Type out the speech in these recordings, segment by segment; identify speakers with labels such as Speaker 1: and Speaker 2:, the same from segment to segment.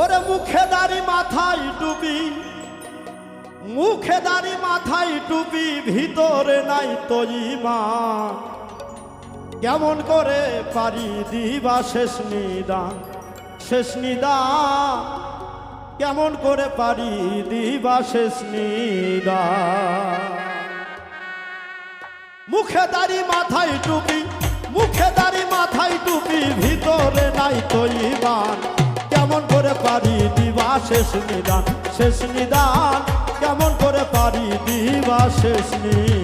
Speaker 1: ওরে মুখে দাড়ি মাথায় টুপি, মুখে দাড়ি মাথায় টুপি, ভিতরে নাই তো মা কেমন করে পারি দিবা শেষ নিদান শেষ নিদান। কেমন করে পারি দিবা শেষ নিদান। মুখে দাড়ি মাথায় টুপি, মুখে দাড়ি মাথায় টুপি, ভিতরে নাই তো কেমন করে পারি দিবা শেষ নিদান? শেষ নিদান কেমন করে পারি দিবা শেষ নিদান?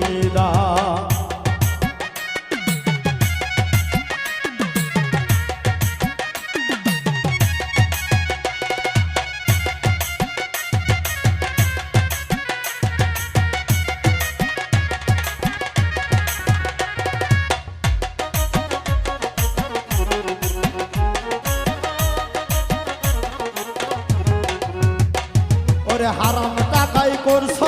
Speaker 1: হারাম টাকাই করছ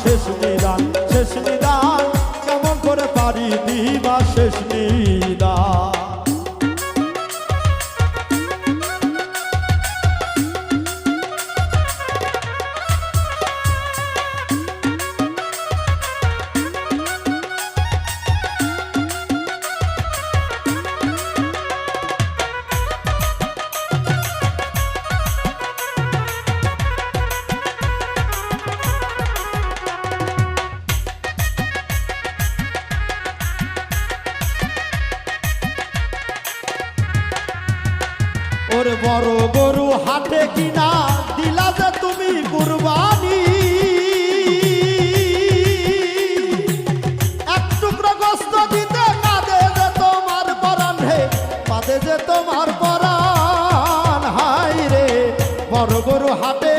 Speaker 1: শেষ নিদান বড় গরু হাটে কিনা দিলা যে তুমি কুরবানি। এক টুকরো গোস্ত দিতে কাঁদে যে তোমার পরাণ হে, কাঁদে যে তোমার পরাণ। হাই রে, বড় গরু হাটে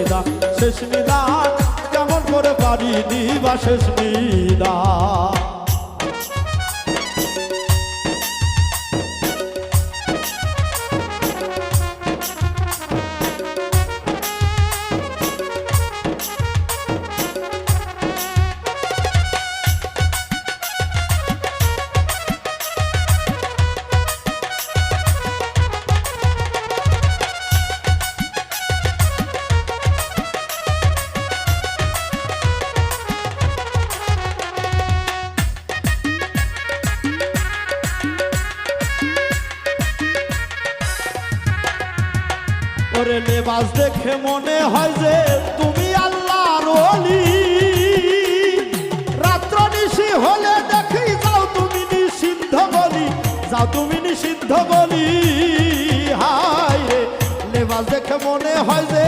Speaker 1: নিদান শেষ নিদান কেমন করে পারি দিবা শেষ নিদান ওরে লেবাস দেখে মনে হয় যে তুমি আল্লাহর রলি রাত্র নিশি হলে দেখি যাও তুমি নিষিদ্ধ বলি, যাও তুমি নিষিদ্ধ বলি। হায় লেবাস দেখে মনে হয় যে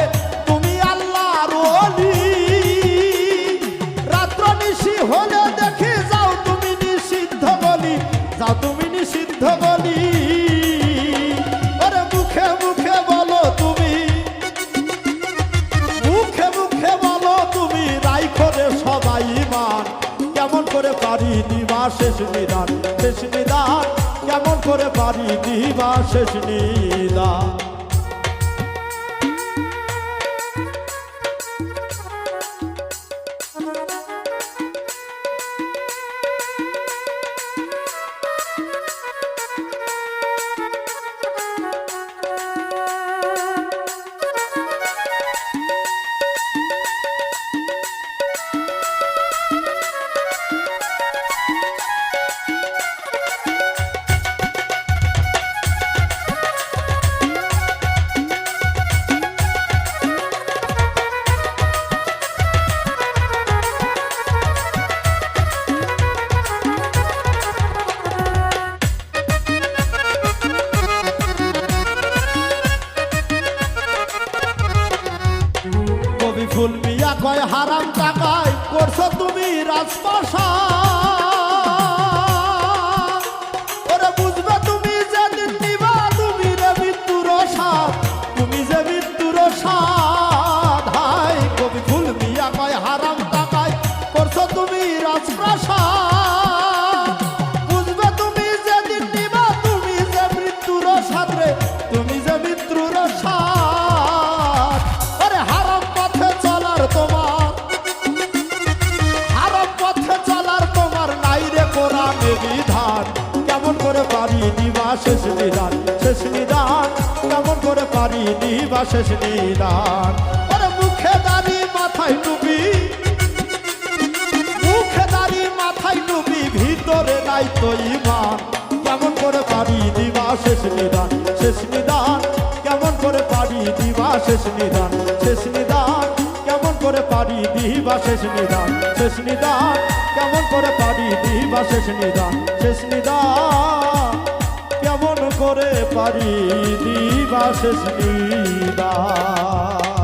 Speaker 1: করে পারি দিবা শেষ নিদান? শেষ নিদান? কেমন করে পারি দিবা শেষ নিদান? আরাম টাকায় করছ তুমি রাজপ্রাসাদ দিবা শেষ নিদান শেষ নিদান, কেমন করে পারি দিবা শেষ নিদান? ওরে মুখে দাড়ি মাথায় টুপি মুখে দাড়ি মাথায় টুপি ভিতরে নাই তো ইমান। কেমন করে পারি দিবা শেষ নিদান শেষ নিদান, কেমন করে পারি দিবা শেষ নিদান? শেষ নিদান, কেমন করে পারি দিবা শেষ নিদান? শেষ নিদান, কেমন করে পারি দিবা শেষ নিদান? শেষ নিদান। করে পারি দিবা শেষ নিদান